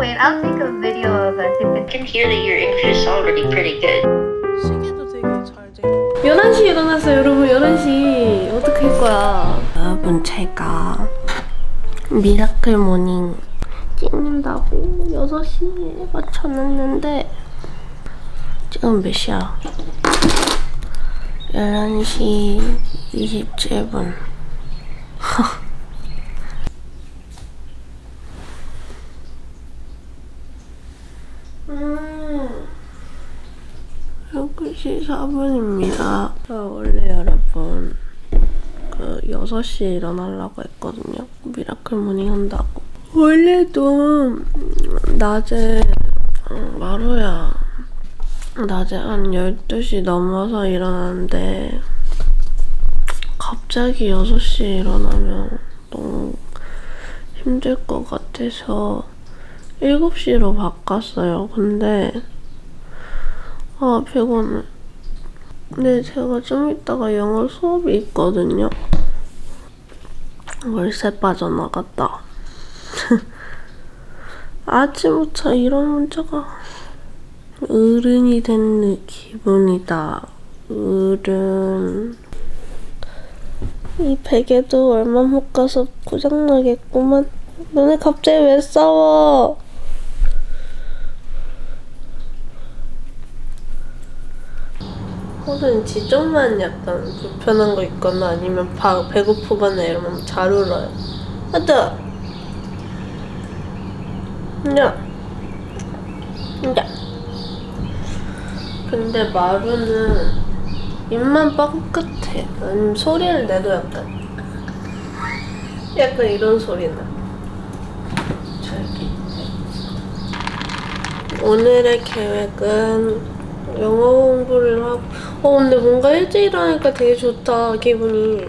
wait. I'll take a video of us. I can hear that your English is already pretty good. 시계도 되게 잘 돼. 11시에 일어났어요, 여러분. 11시. 어떻게 할 거야? 여러분, 제가 미라클 모닝 찍는다고 6시에 맞춰놨는데 지금 몇 시야? 11시 27분. 음. 6시 4분입니다. 저 원래 여러분 그 6시에 일어나려고 했거든요. 미라클 모닝 한다고. 원래도 낮에 어, 마루야 낮에 한 12시 넘어서 일어나는데 갑자기 6시에 일어나면 너무 힘들 것 같아서 7시로 바꿨어요. 근데 아 피곤해. 근데 제가 좀 이따가 영어 수업이 있거든요. 월세 빠져나갔다. 아침부터 이런 문자가 어른이 된 기분이다. 어른. 이 베개도 얼마 못 가서 고장나겠구만. 너네 갑자기 왜 싸워? 혹은 지점만 약간 불편한 거 있거나 아니면 바, 배고프거나 이러면 잘 울어요. 아들! 야! 야! 근데 마루는 입만 뻥끗해. 아니면 소리를 내도 약간 약간 이런 소리 나. 오늘의 계획은 영어 공부를 하고 어 근데 뭔가 일찍 일어나니까 되게 좋다 기분이.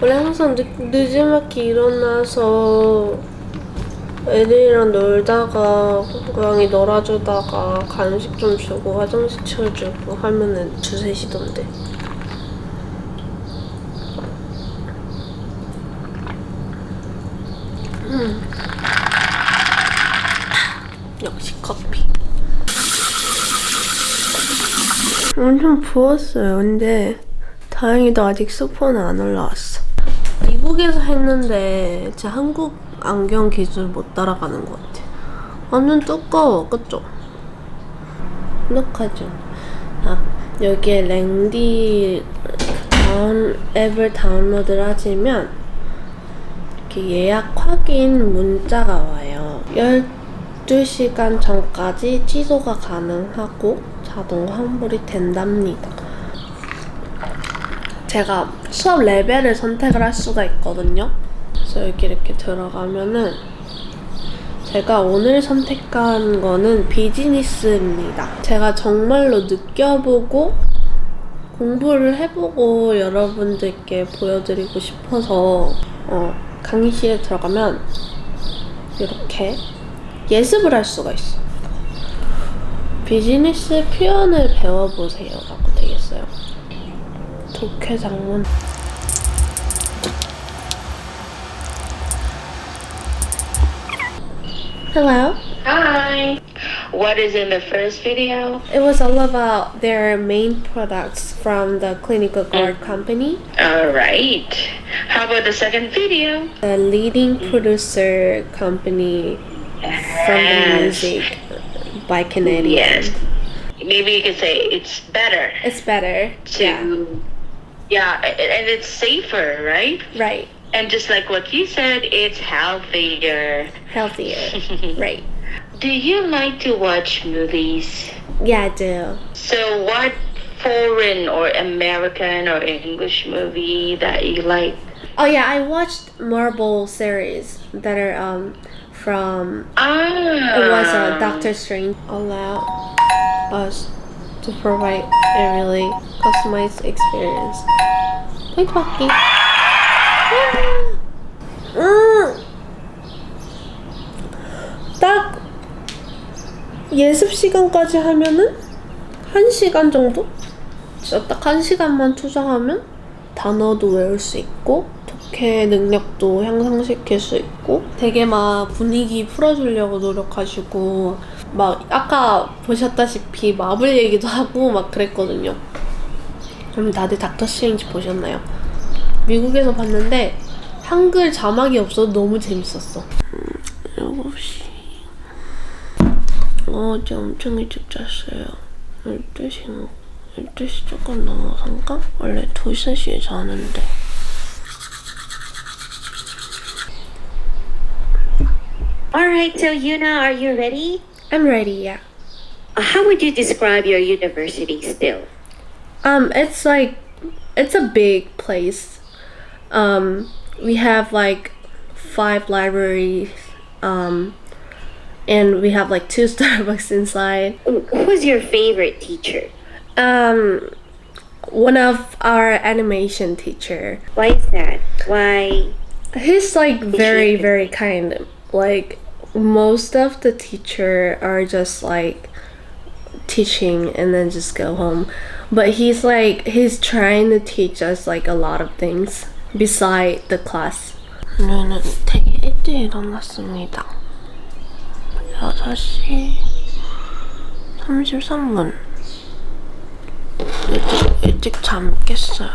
원래 항상 늦, 늦지막히 일어나서 애들이랑 놀다가 고양이 놀아주다가 간식 좀 주고 화장실 치워주고 하면은 두세 시던데 음. 역시 커피 엄청 부었어요. 근데 다행히도 아직 수포는 안 올라왔어. 미국에서 했는데 제 한국 안경 기술 못 따라가는 것 같아. 완전 두꺼워, 그쵸? 녹하죠. 아, 여기에 랭디 다운 앱을 다운로드를 하시면 이렇게 예약 확인 문자가 와요. 12시간 전까지 취소가 가능하고 자동 환불이 된답니다. 제가 수업 레벨을 선택을 할 수가 있거든요. 그래서 여기 이렇게 들어가면은 제가 오늘 선택한 거는 비즈니스입니다. 제가 정말로 느껴보고 공부를 해보고 여러분들께 보여드리고 싶어서 어, 강의실에 들어가면 이렇게 예습을 할 수가 있어. 비즈니스 표현을 배워보세요. 라고 되겠어요. 독해장문. Hello. Hi! What is in the first video? It was all about their main products from the clinical guard company. Alright. How about the second video? The leading producer company from the Yes. music by Canadian. Yes. Maybe you could say it's better It's better. to. Yeah. Yeah, and it's safer, right? Right. And just like what you said, it's healthier. Healthier. right. Do you like to watch movies? Yeah, I do. So, what foreign or American or English movie that you like? Oh yeah, I watched Marvel series that are um from Ah, it was uh, Doctor Strange allow us to provide a really customized experience. Bucky. 음. 딱 예습 시간까지 하면은 한 시간 정도? 진짜 딱한 시간만 투자하면 단어도 외울 수 있고 걔 능력도 향상시킬 수 있고 되게 막 분위기 풀어주려고 노력하시고 막 아까 보셨다시피 마블 얘기도 하고 막 그랬거든요. 그럼 다들 닥터 스트레인지 보셨나요? 미국에서 봤는데 한글 자막이 없어서 너무 재밌었어. 음, 7시. 어제 엄청 일찍 잤어요. 12시, 12시 조금 넘어선가? 원래 2, 3시에 자는데. All right, so Yuna, are you ready? I'm ready, yeah. Uh, How would you describe your university still? Um, it's like it's a big place. Um, we have like five libraries. Um, and we have like two Starbucks inside. Who's your favorite teacher? Um, one of our animation teacher. Why is that? Why? He's like very very kind. Like most of the teacher are just like teaching and then just go home. But he's like he's trying to teach us like a lot of things beside the class. 오늘은 되게 일찍 일어났습니다. 6시 33분. 일찍, 일찍 잠 깼어요.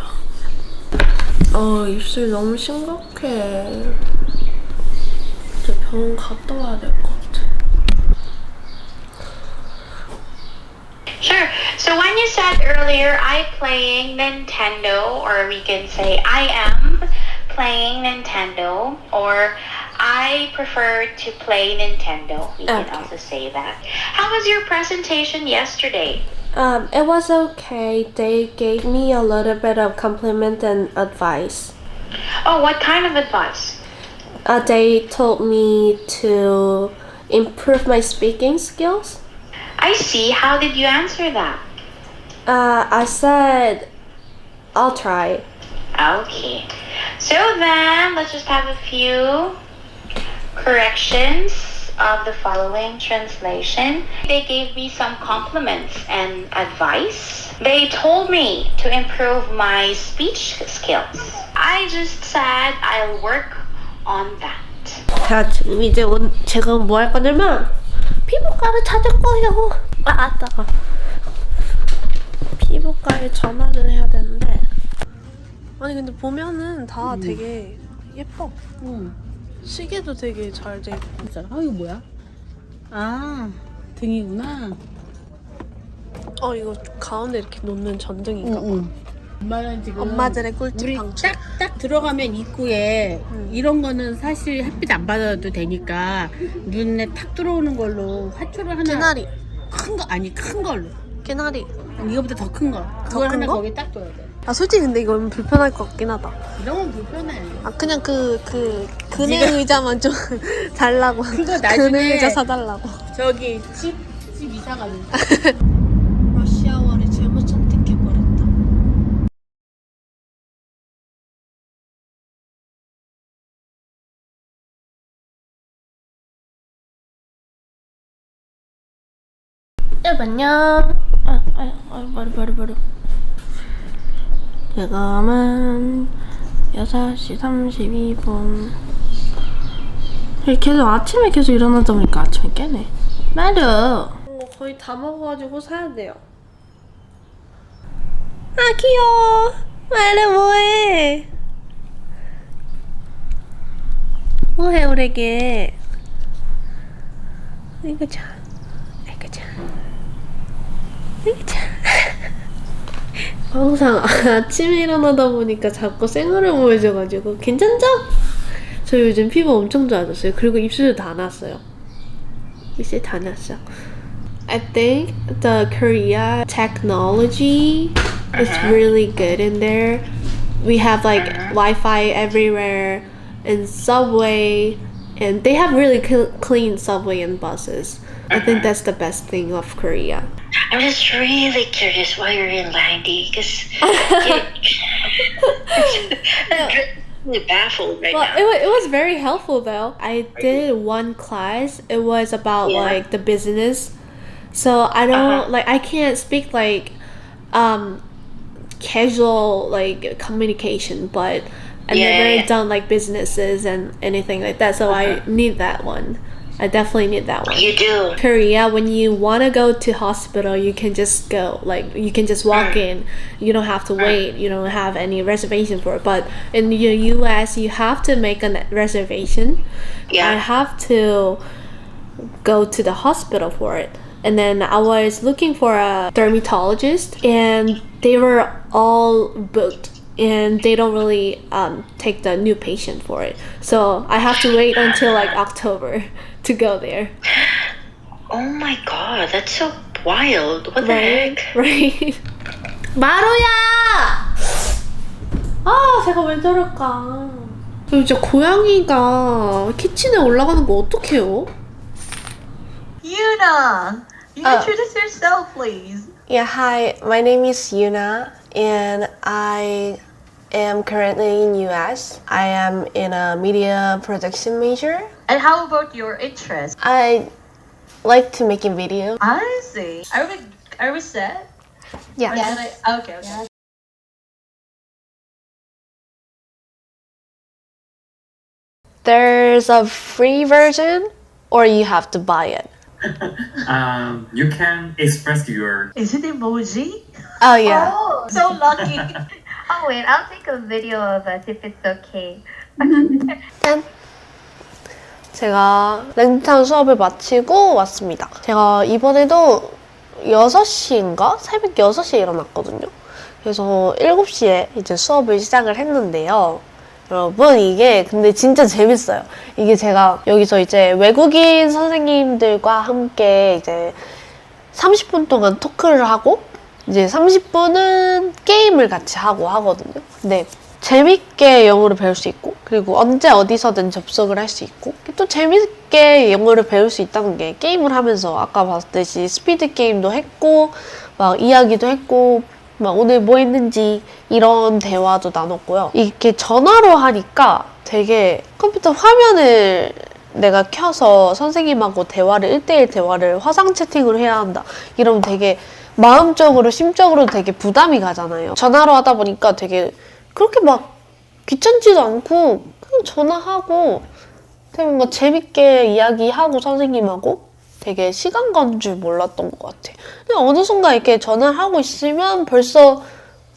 어, 입술 너무 심각해. 이제 병원 갔다 와야 될 것 같아. Sure. So when you said earlier, I playing Nintendo, or we can say I am playing Nintendo, or I prefer to play Nintendo. We can Okay. also say that. How was your presentation yesterday? Um, it was okay. They gave me a little bit of compliment and advice. Oh, what kind of advice? Uh, they told me to improve my speaking skills. I see. How did you answer that? Uh, I said I'll try. Okay. So then, let's just have a few corrections of the following translation. They gave me some compliments and advice. They told me to improve my speech skills. I just said I'll work on that. 자, 지금 이제 온, 제가 뭐 할 거냐면 피부과를 찾을 거예요. 아, 아따가. 피부과에 전화를 해야 되는데. 아니 근데 보면은 다 되게 예뻐. 응. 시계도 되게 잘 돼. 있고. 진짜. 아 이거 뭐야? 아 등이구나. 어 이거 가운데 이렇게 놓는 전등인가 봐. 응. 엄마는 지금 엄마들의 꿀팁 우리 방출. 딱 딱 들어가면 입구에 응. 이런 거는 사실 햇빛 안 받아도 되니까 눈에 탁 들어오는 걸로 화초를 하나 개나리. 큰 거 아니 큰 걸로 개나리. 아니, 이거보다 더 큰 거. 그걸 큰 하나 거? 거기 딱 둬야 돼. 아 솔직히 근데 이건 불편할 것 같긴 하다. 이런 건 불편해. 아 그냥 그 그 그네 의자만 좀 달라고. 그거 나중에- 그네 의자 사달라고. 저기 집, 집 이사 가는 러 시아어를 잘못 선택해버렸다. 안녕. 아, 아, 아, 말해, 말해, 말해. 지금은 6시 32분. 계속 아침에 계속 일어나다 보니까 아침에 깨네. 맞아. 이거 거의 다 먹어가지고 사야 돼요. 아 귀여워. 말해 뭐해? 뭐해 우리게? 이거 참. 항상 아침에 일어나다 보니까 자꾸 생얼을 보여줘가지고 괜찮죠? 저 요즘 피부 엄청 좋아졌어요. 그리고 입술도 다 났어요. 입술 다 났어. I think the Korea technology is really good in there. We have like Wi-Fi everywhere and subway, and they have really cl- clean subway and buses. I think that's the best thing of Korea. I'm just really curious why you're in Landy because I'm really baffled right Well, now. it, it was very helpful though. I did one class. It was about Yeah. like the business. So I don't Uh-huh. like I can't speak like um casual like communication, but I Yeah, never yeah, done like businesses and anything like that, so I need that one. I definitely need that one. You do. Korea, when you want to go to hospital, you can just go. Like you can just walk mm. in. You don't have to mm. wait. You don't have any reservation for it. But in the U.S., you have to make a reservation. Yeah. I have to go to the hospital for it. And then I was looking for a dermatologist, and they were all booked, and they don't really um, take the new patient for it. So I have to wait until like October to go there. Oh my god, that's so wild. What the Right? heck? Right? 마루야! 아, 제가 왜 저럴까? 그리고 진짜 고양이가 키친에 올라가는 거 어떡해요? Yuna, you Uh. introduce yourself, please. Yeah, hi. My name is Yuna, and I am currently in US. I am in a media production major. And how about your interest? I like to making video. I see. Are we are we set? Yeah. Should I- oh, okay, okay. There's a free version, or you have to buy it. Um, you can express your Is it emoji? Oh yeah. Oh, so lucky. Oh, wait, I'll take a video of us if it's okay. 짠! 제가 랭탄 수업을 마치고 왔습니다. 제가 이번에도 6시인가? 새벽 6시에 일어났거든요. 그래서 7시에 이제 수업을 시작을 했는데요. 여러분, 이게 근데 진짜 재밌어요. 이게 제가 여기서 이제 외국인 선생님들과 함께 이제 30분 동안 토크를 하고 이제 30분은 게임을 같이 하고 하거든요. 근데 재밌게 영어를 배울 수 있고 그리고 언제 어디서든 접속을 할 수 있고 또 재밌게 영어를 배울 수 있다는 게 게임을 하면서 아까 봤듯이 스피드 게임도 했고 막 이야기도 했고 막 오늘 뭐 했는지 이런 대화도 나눴고요. 이렇게 전화로 하니까 되게 컴퓨터 화면을 내가 켜서 선생님하고 대화를 1대1 대화를 화상 채팅으로 해야 한다. 이러면 되게 마음적으로 심적으로 되게 부담이 가잖아요. 전화로 하다 보니까 되게 그렇게 막 귀찮지도 않고 그냥 전화하고 되게 뭔가 재밌게 이야기하고 선생님하고 되게 시간 가는 줄 몰랐던 것 같아. 그냥 어느 순간 이렇게 전화를 하고 있으면 벌써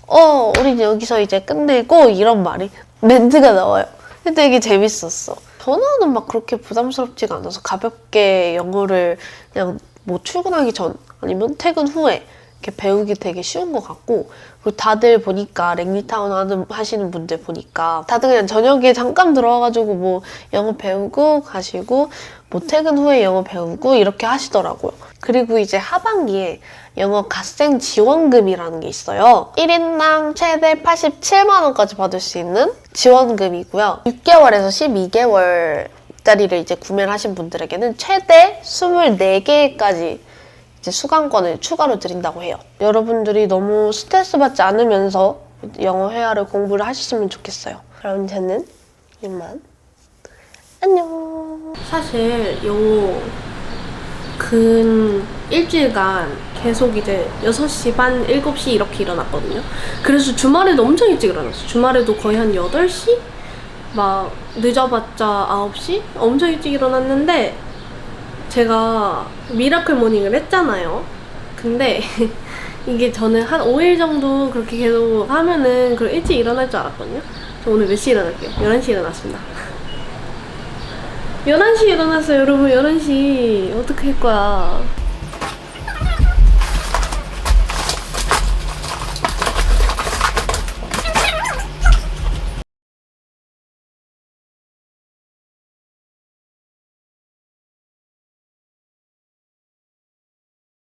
어 우리 여기서 이제 끝내고 이런 말이 멘트가 나와요. 근데 되게 재밌었어. 전화는 막 그렇게 부담스럽지가 않아서 가볍게 영어를 그냥 뭐 출근하기 전 아니면 퇴근 후에 이렇게 배우기 되게 쉬운 것 같고 그리고 다들 보니까 랭리타운 하시는 분들 보니까 다들 그냥 저녁에 잠깐 들어와가지고 뭐 영어 배우고 가시고 뭐 퇴근 후에 영어 배우고 이렇게 하시더라고요. 그리고 이제 하반기에 영어 갓생 지원금이라는 게 있어요. 1인당 최대 87만 원까지 받을 수 있는 지원금이고요. 6개월에서 12개월 짜리를 이제 구매를 하신 분들에게는 최대 24개까지 이제 수강권을 추가로 드린다고 해요. 여러분들이 너무 스트레스 받지 않으면서 영어 회화를 공부를 하셨으면 좋겠어요. 그럼 저는 이만 안녕. 사실 영어 근 일주일간 계속 이제 6시 반, 7시 이렇게 일어났거든요. 그래서 주말에도 엄청 일찍 일어났어요. 주말에도 거의 한 8시? 막 늦어봤자 9시? 엄청 일찍 일어났는데 제가 미라클 모닝을 했잖아요. 근데 이게 저는 한 5일 정도 그렇게 계속 하면은 그 일찍 일어날 줄 알았거든요. 저 오늘 몇시 일어날게요? 11시 일어났습니다. 11시 일어났어요, 여러분. 11시. 어떻게 할 거야.